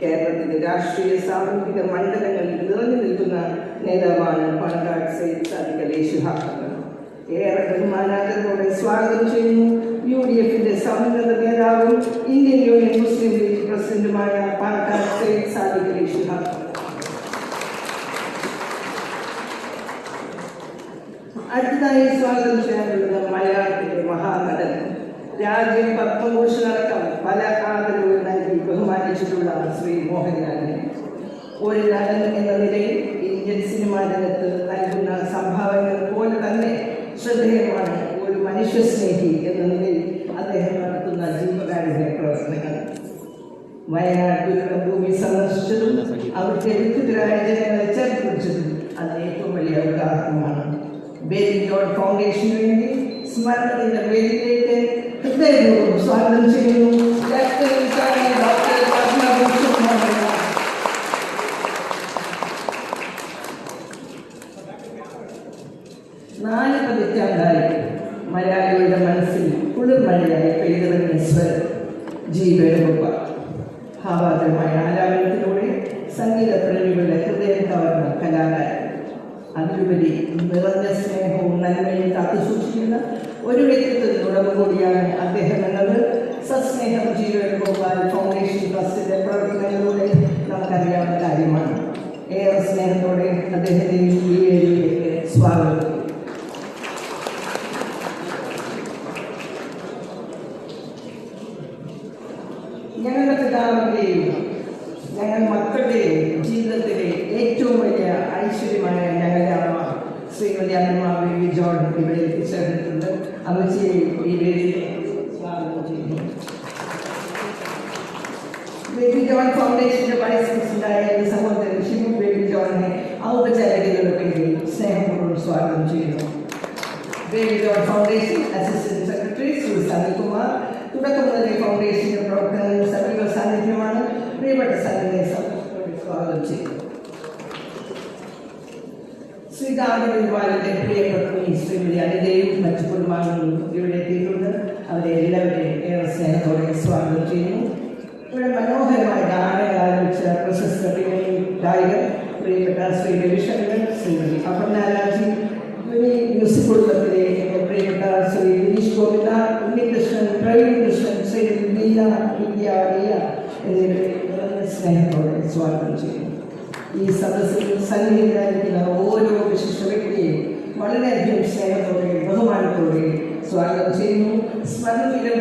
കേരളത്തിന്റെ രാഷ്ട്രീയ സാമൂഹിക മണ്ഡലങ്ങളിൽ നിറഞ്ഞു നിൽക്കുന്ന നേതാവാണ് പാലക്കാട് സയ്യിദ് സാദിഖ് ഏറെ ബഹുമാനാദരവോടെ സ്വാഗതം ചെയ്യുന്നു യു ഡി എഫിന്റെ സമുന്നത നേതാവും ഇന്ത്യൻ യൂണിയൻ മുസ്ലിം ലീഗ് പ്രസിഡന്റുമായ പാലക്കാട് സയ്യിദ് സാദിഖ് അലി ശിഹാബ് അടുത്തതായി സ്വാഗതം ചെയ്യാനുള്ളത് മലയാളത്തിന്റെ മഹാനടൻ. രാജ്യം പത്മഭൂഷണ ബഹുമാനിച്ചിട്ടുള്ള ശ്രീ മോഹൻലാലിനെ ഒരു നടൻ എന്ന നിലയിൽ ഇന്ത്യൻ സിനിമാ രംഗത്ത് നൽകുന്ന സംഭാവനകൾ പോലെ തന്നെ ശ്രദ്ധേയമാണ് ഒരു മനുഷ്യസ്നേഹി എന്ന നിലയിൽ അദ്ദേഹം നടത്തുന്ന ജീവകാരുണ്യ പ്രവർത്തനങ്ങൾ. വയനാട് ദുരിതഭൂമി സന്ദർശിച്ചതും അവർക്ക് എഴുത്തുകാരായ ജനങ്ങളെ ചേർത്ത് അത് ഏറ്റവും വലിയ ഉദാഹരണമാണ്. ബേബി ജോൺ ഫൗണ്ടേഷന് വേണ്ടി സ്മരണത്തിന്റെ പേരിലേക്ക് ഹൃദയപൂർവം സ്വാഗതം ചെയ്യുന്നു. നാല് പതിറ്റാണ്ടായി മലയാളികളുടെ മനസ്സിൽ കുളിർമഴയായി പെയ്തിറങ്ങിയ സ്വരം ജി വേണുഗോപ ഭാവാതരമായ സംഗീത പ്രേമികളുടെ ഹൃദയം കവർന്ന കലാകാരൻ അതിലുപരി നിറഞ്ഞ സ്നേഹവും നന്മയും കാത്തുസൂക്ഷിക്കുന്ന ഒരു വ്യക്തിത്വത്തിനുടമ കൂടിയാണ് അദ്ദേഹം എന്നത്. സസ്നേഹം ജി വേണുഗോപാൽ ഫൗണ്ടേഷൻ ട്രസ്റ്റിന്റെ പ്രവർത്തനങ്ങളിലൂടെ നമുക്കറിയാവുന്ന കാര്യമാണ് ഏറെ സ്നേഹത്തോടെ അദ്ദേഹത്തെ ഈ വേദിയിലേക്ക് സ്വാഗതം ചെയ്യുന്നു. ഞങ്ങളുടെ പിതാവിന്റെയും ഞങ്ങൾ മക്കളുടെയും ജീവിതത്തിലെ ഏറ്റവും വലിയ ഐശ്വര്യമായ ഞങ്ങളുടെ അമ്മ ശ്രീമതി അമ്മ ബേബി ജോൺ ഇവിടെ എത്തിച്ചേർന്നിട്ടുണ്ട്. അമ്മച്ചിയെ ഈ വേദിയിലെ സ്വാഗതം ചെയ്യുന്നു. ബേബി ജോൺ ഫൗണ്ടേഷന്റെ വൈസ് പ്രസിഡന്റായ ഈ സഹോദരൻ ഷിബു ബേബി ജോണിനെ ഔപചാരികതയുടെ പേരിൽ സ്നേഹപൂർവം സ്വാഗതം ചെയ്യുന്നു. ബേബി ജോൺ ഫൗണ്ടേഷൻ അസിസ്റ്റന്റ് സന്തോഷത്തോടെ സ്വാഗതം ചെയ്യുന്നു ശ്രീകാന്തവാലിന്റെ പ്രിയപ്പെട്ട ശ്രീമതി അനിതയും മറ്റു കുടുംബാംഗങ്ങളും ഇവിടെ എത്തിയിട്ടുണ്ട് അവരെ എല്ലാവരെയും ഏറെ സ്നേഹത്തോടെ സ്വാഗതം ചെയ്യുന്നു ഇവിടെ മനോഹരമായ ഗാനങ്ങൾ ആരംഭിച്ച പ്രശസ്ത ഗായകർ പ്രിയപ്പെട്ട ശ്രീ രവിശങ്കർ ശ്രീമതി അപർണാലാജി ഈ മ്യൂസിക് കുടുംബത്തിലെ പ്രിയപ്പെട്ട ശ്രീ ഗിരീഷ് ഗോപിത ഉണ്ണികൃഷ്ണൻ പ്രവീൺ സ്നേഹത്തോടെ സ്വാഗതം ചെയ്യുന്നു. ഈ സദസ്സിൽ സന്നിഹിതരായിരിക്കുന്ന ഓരോ വിശിഷ്ട വ്യക്തിയെയും വളരെയധികം സ്നേഹത്തോടെ ബഹുമാനത്തോടെ സ്വാഗതം ചെയ്യുന്നു. സ്മരണീയം